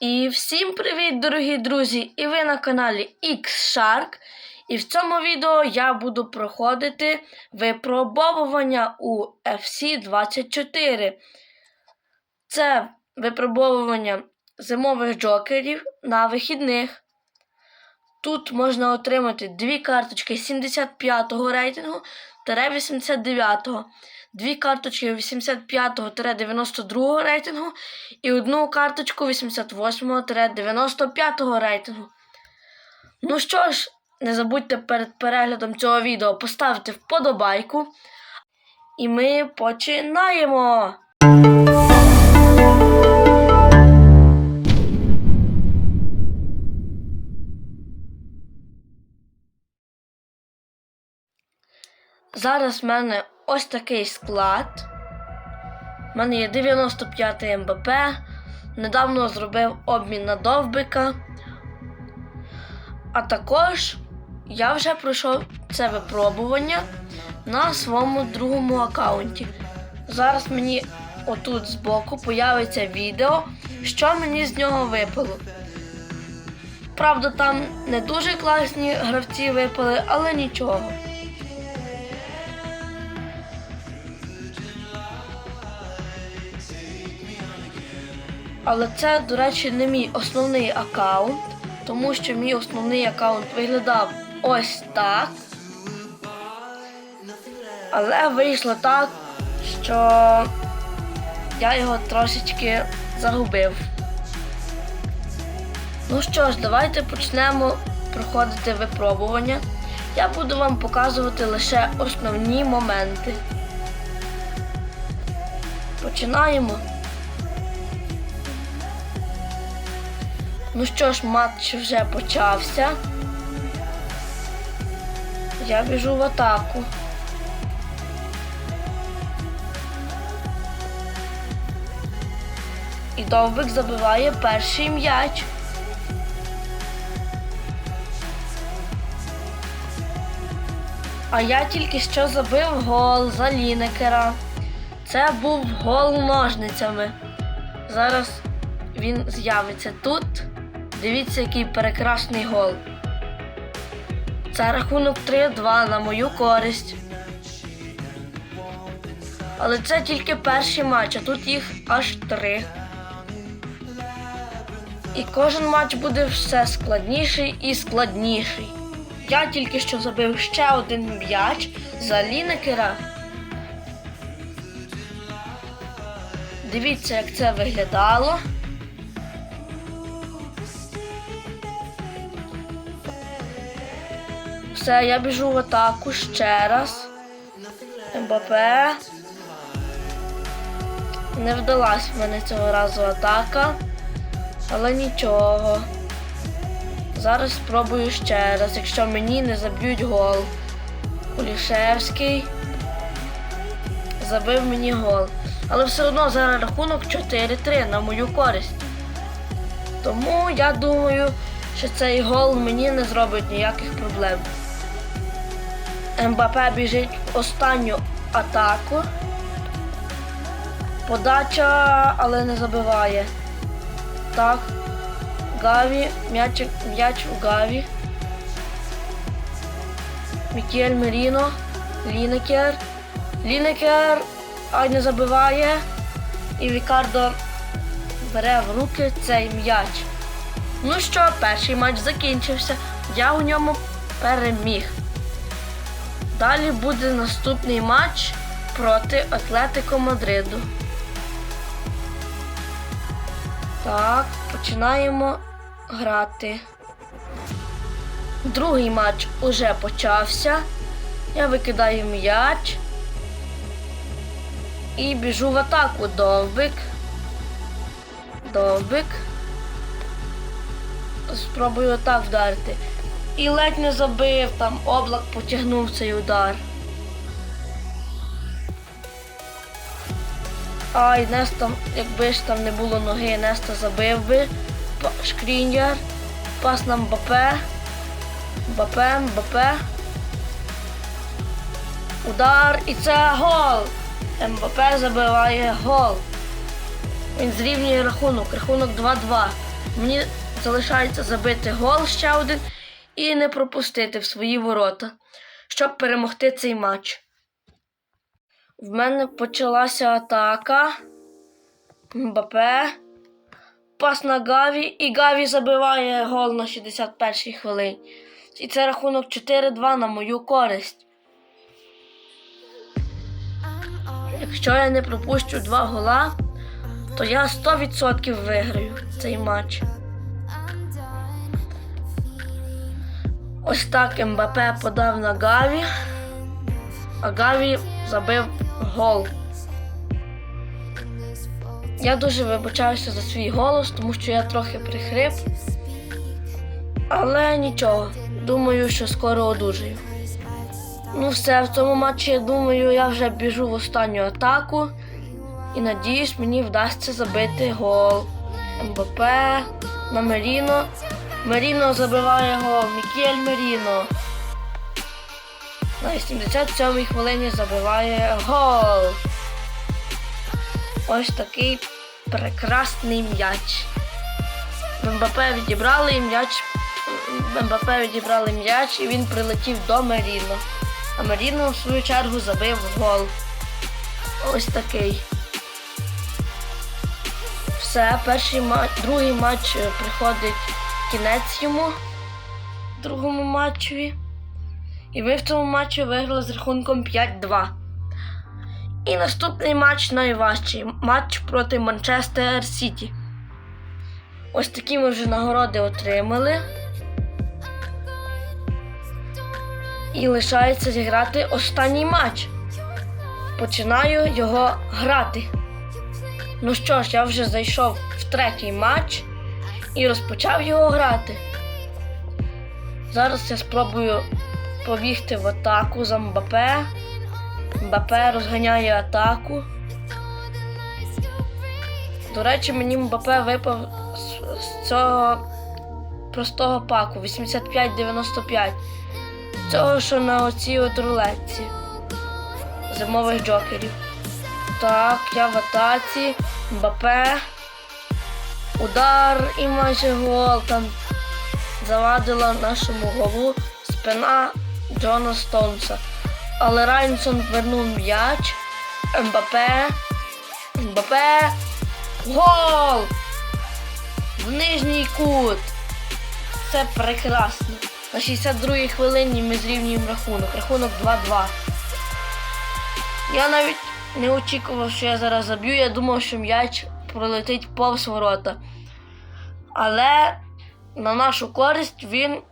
І всім привіт, дорогі друзі! І ви на каналі X-Shark. І в цьому відео я буду проходити випробовування у FC24. Це випробовування зимових джокерів на вихідних. Тут можна отримати дві карточки 75-го рейтингу 89-го, дві карточки 85-92 рейтингу і одну карточку 88-95 рейтингу. Ну що ж, не забудьте перед переглядом цього відео поставити вподобайку. І ми починаємо! Зараз в мене ось такий склад. У мене є 95 МБП. Недавно зробив обмін на довбика. А також я вже пройшов це випробування на своєму другому аккаунті. Зараз мені отут збоку появиться відео, що мені з нього випало. Правда, там не дуже класні гравці випали, але нічого. Але це, до речі, не мій основний аккаунт, тому що мій основний аккаунт виглядав ось так. Але вийшло так, що я його трошечки загубив. Ну що ж, давайте почнемо проходити випробування. Я буду вам показувати лише основні моменти. Починаємо. Ну що ж, матч вже почався. Я біжу в атаку. І довбик забиває перший м'яч. А я тільки що забив гол за Лінекера. Це був гол ножницями. Зараз він з'явиться тут. Дивіться, який прекрасний гол. Це рахунок 3-2 на мою користь. Але це тільки перший матч, а тут їх аж три. І кожен матч буде все складніший і складніший. Я тільки що забив ще один м'яч за Лінекера. Дивіться, як це виглядало. Все, я біжу в атаку ще раз. МБП. Не вдалась в мене цього разу атака. Але нічого. Зараз спробую ще раз, якщо мені не заб'ють гол. Кулішевський забив мені гол. Але все одно зараз рахунок 4-3 на мою користь. Тому я думаю, що цей гол мені не зробить ніяких проблем. МБП біжить останню атаку. Подача, але не забиває. Так. Гаві, м'яч, м'яч у Гаві. Мікель Меріно. Лінекер. Лінекер. Ай не забиває. І Рікардо бере в руки цей м'яч. Ну що, перший матч закінчився. Я у ньому переміг. Далі буде наступний матч проти Атлетико Мадриду. Так, починаємо грати. Другий матч уже почався. Я викидаю м'яч і біжу в атаку. Довбик. Довбик. Спробую отак вдарити. І ледь не забив, там облак потягнув цей удар. Ай, Неста, якби ж там не було ноги, Неста забив би. Шкріньяр. Пас на Мбапе. Мбапе, Мбапе. Удар і це гол. Мбапе забиває гол. Він зрівнює рахунок. Рахунок 2-2. Мені залишається забити гол ще один і не пропустити в свої ворота, щоб перемогти цей матч. В мене почалася атака. Мбапе. Пас на Гаві, і Гаві забиває гол на 61-й хвилині. І це рахунок 4-2 на мою користь. Якщо я не пропущу два гола, то я 100% виграю цей матч. Ось так МБП подав на Гаві, а Гаві забив гол. Я дуже вибачаюся за свій голос, тому що я трохи прихрип. Але нічого, думаю, що скоро одужаю. Ну все, в цьому матчі, я думаю, я вже біжу в останню атаку. І надіюсь, мені вдасться забити гол. МБП на Меріно забиває гол. Мікель Меріно. На 87-й хвилині забиває гол. Ось такий прекрасний м'яч. МБП відібрали м'яч. МБП відібрали м'яч і він прилетів до Меріно. А Меріно в свою чергу забив гол. Ось такий. Все, перший матч, другий матч е, приходить кінець йому другому матчеві. І ми в цьому матчі виграли з рахунком 5-2. І наступний матч найважчий матч проти Манчестер Сіті. Ось такі ми вже нагороди отримали. І лишається зіграти останній матч. Починаю його грати. Ну що ж, я вже зайшов в третій матч і розпочав його грати. Зараз я спробую побігти в атаку за Мбапе. Мбапе розганяє атаку. До речі, мені Мбапе випав з, цього простого паку 85-95. Цього, що на оцій от рулетці зимових джокерів. Так, я в атаці, Мбапе. Удар і майже гол там завадила нашому голу спина Джона Стоунса. Але Райнсон вернув м'яч. Мбапе. Мбапе. Гол! В нижній кут. Це прекрасно. На 62-й хвилині ми зрівнюємо рахунок. Рахунок 2-2. Я навіть не очікував, що я зараз заб'ю. Я думав, що м'яч пролетить повз ворота. Але на нашу користь він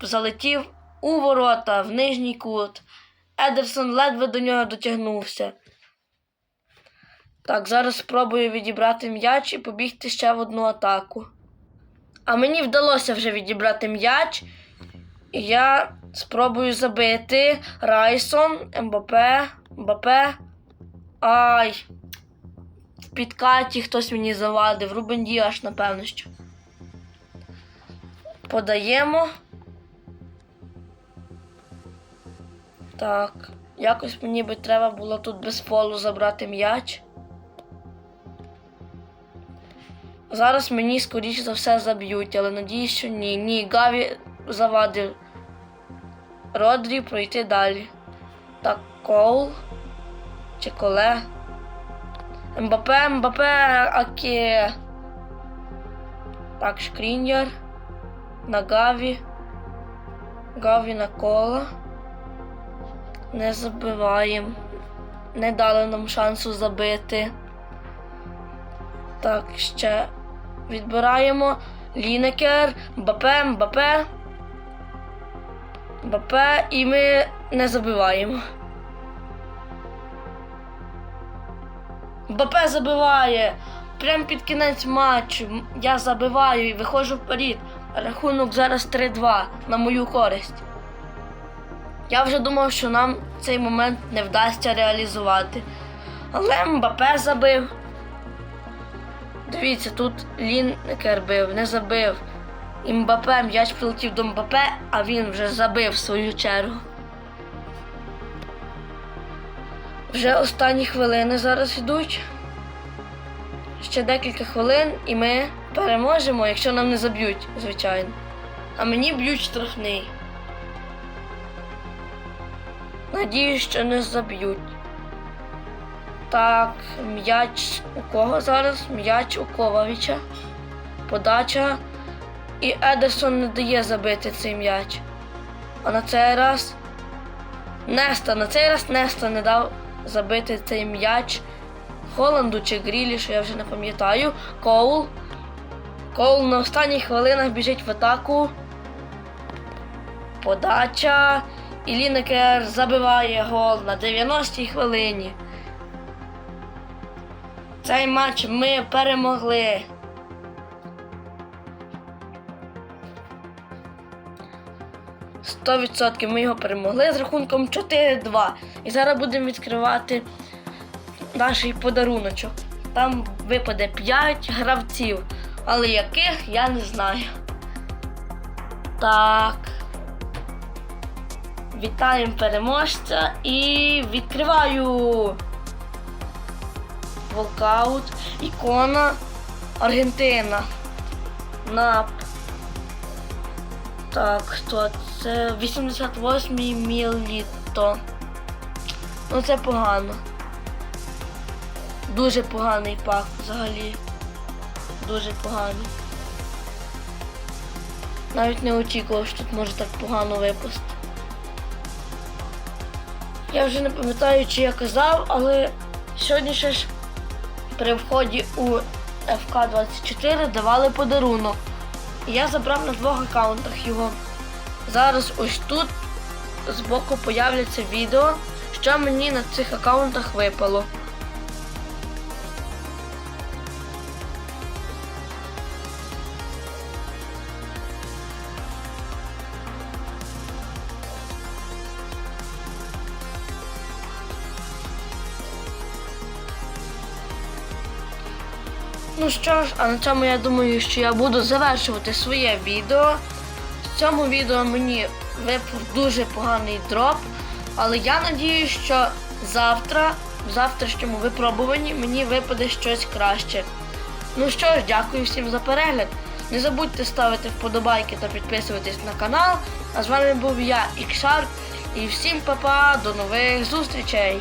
залетів у ворота в нижній кут. Едерсон ледве до нього дотягнувся. Так, зараз спробую відібрати м'яч і побігти ще в одну атаку. А мені вдалося вже відібрати м'яч. І я спробую забити Райсон, Мбапе, Мбапе. Ай. В підкаті хтось мені завадив. Рубен Діаш, напевно, що. Подаємо. Так. Якось мені би треба було тут без фолу забрати м'яч. Зараз мені, скоріше за все, заб'ють, але надіюсь, що ні. Ні, Гаві завадив Родрі пройти далі. Так, Коул. Чи коле. Мбапе, Мбапе, Аке. Так, Шкріньяр. На Гаві. Гаві на кола. Не забиваємо. Не дали нам шансу забити. Так, ще відбираємо. Лінекер, Мбапе, Мбапе. Мбапе і ми не забиваємо. Мбапе забиває. Прямо під кінець матчу. Я забиваю і виходжу вперед. Рахунок зараз 3-2 на мою користь. Я вже думав, що нам цей момент не вдасться реалізувати. Але Мбапе забив. Дивіться, тут Лінкер бив, не забив. І Мбапе, м'яч прилетів до Мбапе, а він вже забив свою чергу. Вже останні хвилини зараз йдуть. Ще декілька хвилин і ми переможемо, якщо нам не заб'ють, звичайно. А мені б'ють штрафний. Надіюсь, що не заб'ють. Так, м'яч у кого зараз? М'яч у Ковавіча. Подача. І Едерсон не дає забити цей м'яч. А на цей раз Неста, на цей раз Неста не дав забити цей м'яч Холланду чи Грілішу, я вже не пам'ятаю. Коул. Коул на останніх хвилинах біжить в атаку. Подача. І Лінекер забиває гол на 90-й хвилині. Цей матч ми перемогли. Сто відсотків ми його перемогли з рахунком 4-2. І зараз будемо відкривати наш подаруночок. Там випаде 5 гравців, але яких я не знаю. Так. Вітаємо переможця і відкриваю. Волкаут, ікона, Аргентина. Нап. Так, хто це? 88-й Міліто. Ну це погано. Дуже поганий пак взагалі. Дуже поганий. Навіть не очікував, що тут може так погано випасти. Я вже не пам'ятаю, чи я казав, але сьогодні ще ж при вході у ФК-24 давали подарунок. Я забрав на двох аккаунтах його. Зараз ось тут збоку появляться відео, що мені на цих аккаунтах випало. Що ж, а на цьому я думаю, що я буду завершувати своє відео. В цьому відео мені випав дуже поганий дроп, але я надію, що завтра, в завтрашньому випробуванні, мені випаде щось краще. Ну що ж, дякую всім за перегляд. Не забудьте ставити вподобайки та підписуватись на канал. А з вами був я, Ікшар, і всім па-па, до нових зустрічей!